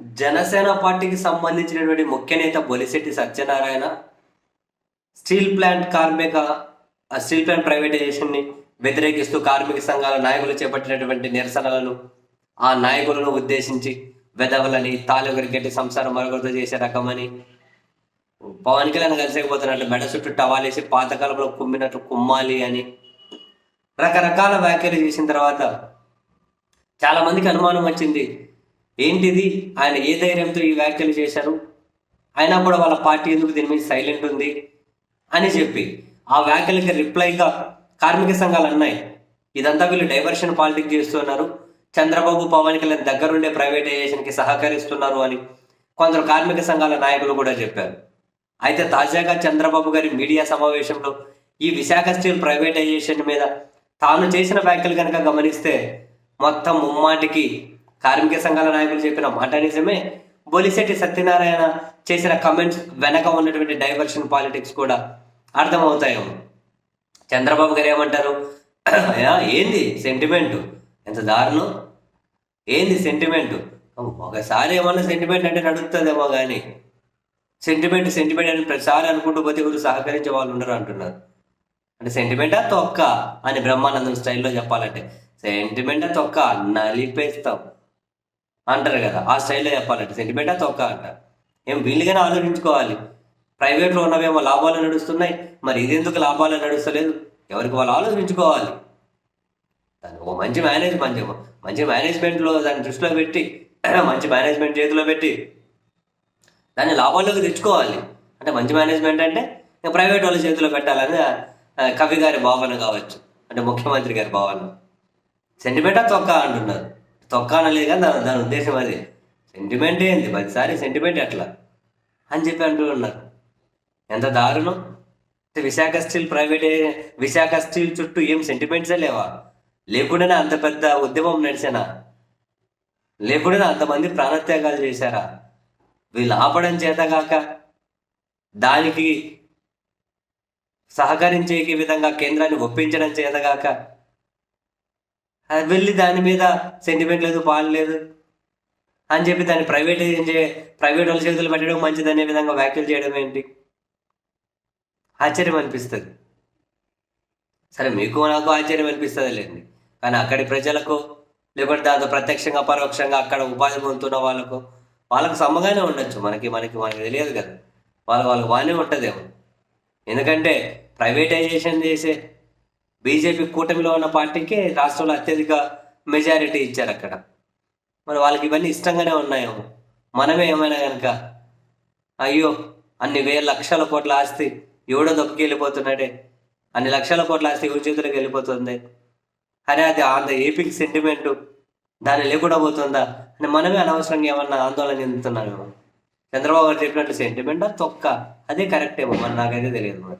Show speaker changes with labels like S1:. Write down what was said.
S1: జనసేన పార్టీకి సంబంధించినటువంటి ముఖ్య నేత బొలిశెట్టి సత్యనారాయణ స్టీల్ ప్లాంట్ కార్మిక ఆ స్టీల్ ప్లాంట్ ప్రైవేటైజేషన్ని వ్యతిరేకిస్తూ కార్మిక సంఘాల నాయకులు చేపట్టినటువంటి నిరసనలను ఆ నాయకులను ఉద్దేశించి వెదవలని తాలూకరి గట్టి సంసారం మరొకరితో చేసే రకమని పవన్ కళ్యాణ్ కలిసేకపోతున్నట్టు మెడ చుట్టూ టవాలేసి పాతకాలంలో కుమ్మినట్టు కుమ్మాలి అని రకరకాల వ్యాఖ్యలు చేసిన తర్వాత చాలామందికి అనుమానం వచ్చింది. ఏంటిది? ఆయన ఏ ధైర్యంతో ఈ వ్యాఖ్యలు చేశారు? అయినా కూడా వాళ్ళ పార్టీ ఎందుకు దీని మీద సైలెంట్ ఉంది? అని చెప్పి ఆ వ్యాఖ్యలకి రిప్లైగా కార్మిక సంఘాలు అన్నాయి. ఇదంతా వీళ్ళు డైవర్షన్ పాలిటిక్స్ చేస్తున్నారు చంద్రబాబు పవన్ కళ్యాణ్ దగ్గరుండే ప్రైవేటైజేషన్కి సహకరిస్తున్నారు అని కొందరు కార్మిక సంఘాల నాయకులు కూడా చెప్పారు. అయితే తాజాగా చంద్రబాబు గారి మీడియా సమావేశంలో ఈ విశాఖ స్టీల్ ప్రైవేటైజేషన్ మీద తాను చేసిన వ్యాఖ్యలు కనుక గమనిస్తే మొత్తం ముమ్మాటికి కార్మిక సంఘాల నాయకులు చెప్పిన మాట నిజమే. బొలిశెట్టి సత్యనారాయణ చేసిన కమెంట్స్ వెనక ఉన్నటువంటి డైవర్షన్ పాలిటిక్స్ కూడా అర్థమవుతాయేమో. చంద్రబాబు గారు ఏమంటారు? ఏంది సెంటిమెంట్ ఎంత దారుణం? ఏంది సెంటిమెంట్ ఒకసారి ఏమన్నా సెంటిమెంట్ అంటే నడుస్తుందేమో కానీ సెంటిమెంట్ సెంటిమెంట్ అని ప్రతిసారి అనుకుంటూ పోతే ఎవరు సహకరించే వాళ్ళు ఉండరు అంటున్నారు. అంటే సెంటిమెంటా తొక్క అని బ్రహ్మానందం స్టైల్లో చెప్పాలంటే సెంటిమెంటా తొక్క నలిపేస్తాం. అంటారు కదా ఆ స్టైల్లో చెప్పాలంటే సెంటిమెంటా తొక్క అంటారు ఏం వీళ్ళుగానే ఆలోచించుకోవాలి. ప్రైవేట్లో ఉన్నవేమో లాభాలు నడుస్తున్నాయి. మరి ఇదెందుకు లాభాలు నడుస్తలేదు? ఎవరికి వాళ్ళు ఆలోచించుకోవాలి. దాన్ని ఓ మంచి మేనేజ్ మంచి మంచి మేనేజ్మెంట్లో దాన్ని దృష్టిలో పెట్టి మంచి మేనేజ్మెంట్ చేతిలో పెట్టి దాన్ని లాభాల్లోకి తెచ్చుకోవాలి. అంటే మంచి మేనేజ్మెంట్ అంటే ప్రైవేట్ వాళ్ళ చేతిలో పెట్టాలని కవి గారి భావన కావచ్చు. అంటే ముఖ్యమంత్రి గారి భావన. సెంటిమెంటా తొక్క అంటున్నారు. తొక్క కానీ దాని దాని ఉద్దేశం అది. సెంటిమెంట్ ఏంది? ప్రతిసారి సెంటిమెంట్ ఎట్లా అని చెప్పి అంటూ ఉన్నారు ఎంత దారుణం. అంటే Visakha steel private Visakha steel చుట్టూ ఏం సెంటిమెంట్సే లేవా? లేకుండానే అంత పెద్ద ఉద్యమం నడిచానా? లేకుండానే అంతమంది ప్రాణత్యాగాలు చేశారా? వీళ్ళు ఆపడం చేతగాక దానికి సహకరించే విధంగా కేంద్రాన్ని ఒప్పించడం చేతగాక అది వెళ్ళి దాని మీద సెంటిమెంట్ లేదు పాలు లేదు అని చెప్పి దాన్ని ప్రైవేట్ ప్రైవేట్ వాళ్ళ చేతులు పెట్టడం మంచిదనే విధంగా వ్యాఖ్యలు చేయడం ఏంటి? ఆశ్చర్యం అనిపిస్తుంది. సరే మీకు నాకు ఆశ్చర్యం అనిపిస్తుంది లేండి. కానీ అక్కడి ప్రజలకు లేకుంటే దాంతో ప్రత్యక్షంగా పరోక్షంగా అక్కడ ఉపాధి పొందుతున్న వాళ్ళకు వాళ్ళకు సమ్మగానే ఉండొచ్చు. మనకి మనకి మనకి తెలియదు కదా. వాళ్ళ వాళ్ళకి బాగానే ఉంటుందేమో. ఎందుకంటే ప్రైవేటైజేషన్ చేసే బీజేపీ కూటమిలో ఉన్న పార్టీకి రాష్ట్రంలో అత్యధిక మెజారిటీ ఇచ్చారు అక్కడ. మరి వాళ్ళకి ఇవన్నీ ఇష్టంగానే ఉన్నాయేమో. మనమే ఏమైనా కనుక అయ్యో అన్ని వేల లక్షల కోట్ల ఆస్తి ఎవడో దొక్కి వెళ్ళిపోతున్నాడే. అన్ని లక్షల కోట్ల ఆస్తి ఎవరి చేతులకు వెళ్ళిపోతుంది. అరే అది ఆంధ్ర ఏపీకి సెంటిమెంట్ దాన్ని లేకుండా పోతుందా? అని మనమే అనవసరంగా ఏమన్నా ఆందోళన చెందుతున్నామేమో. చంద్రబాబు గారు చెప్పినట్లు సెంటిమెంటా తొక్క. అదే కరెక్ట్ ఏమో. మరి నాకైతే తెలియదు మరి.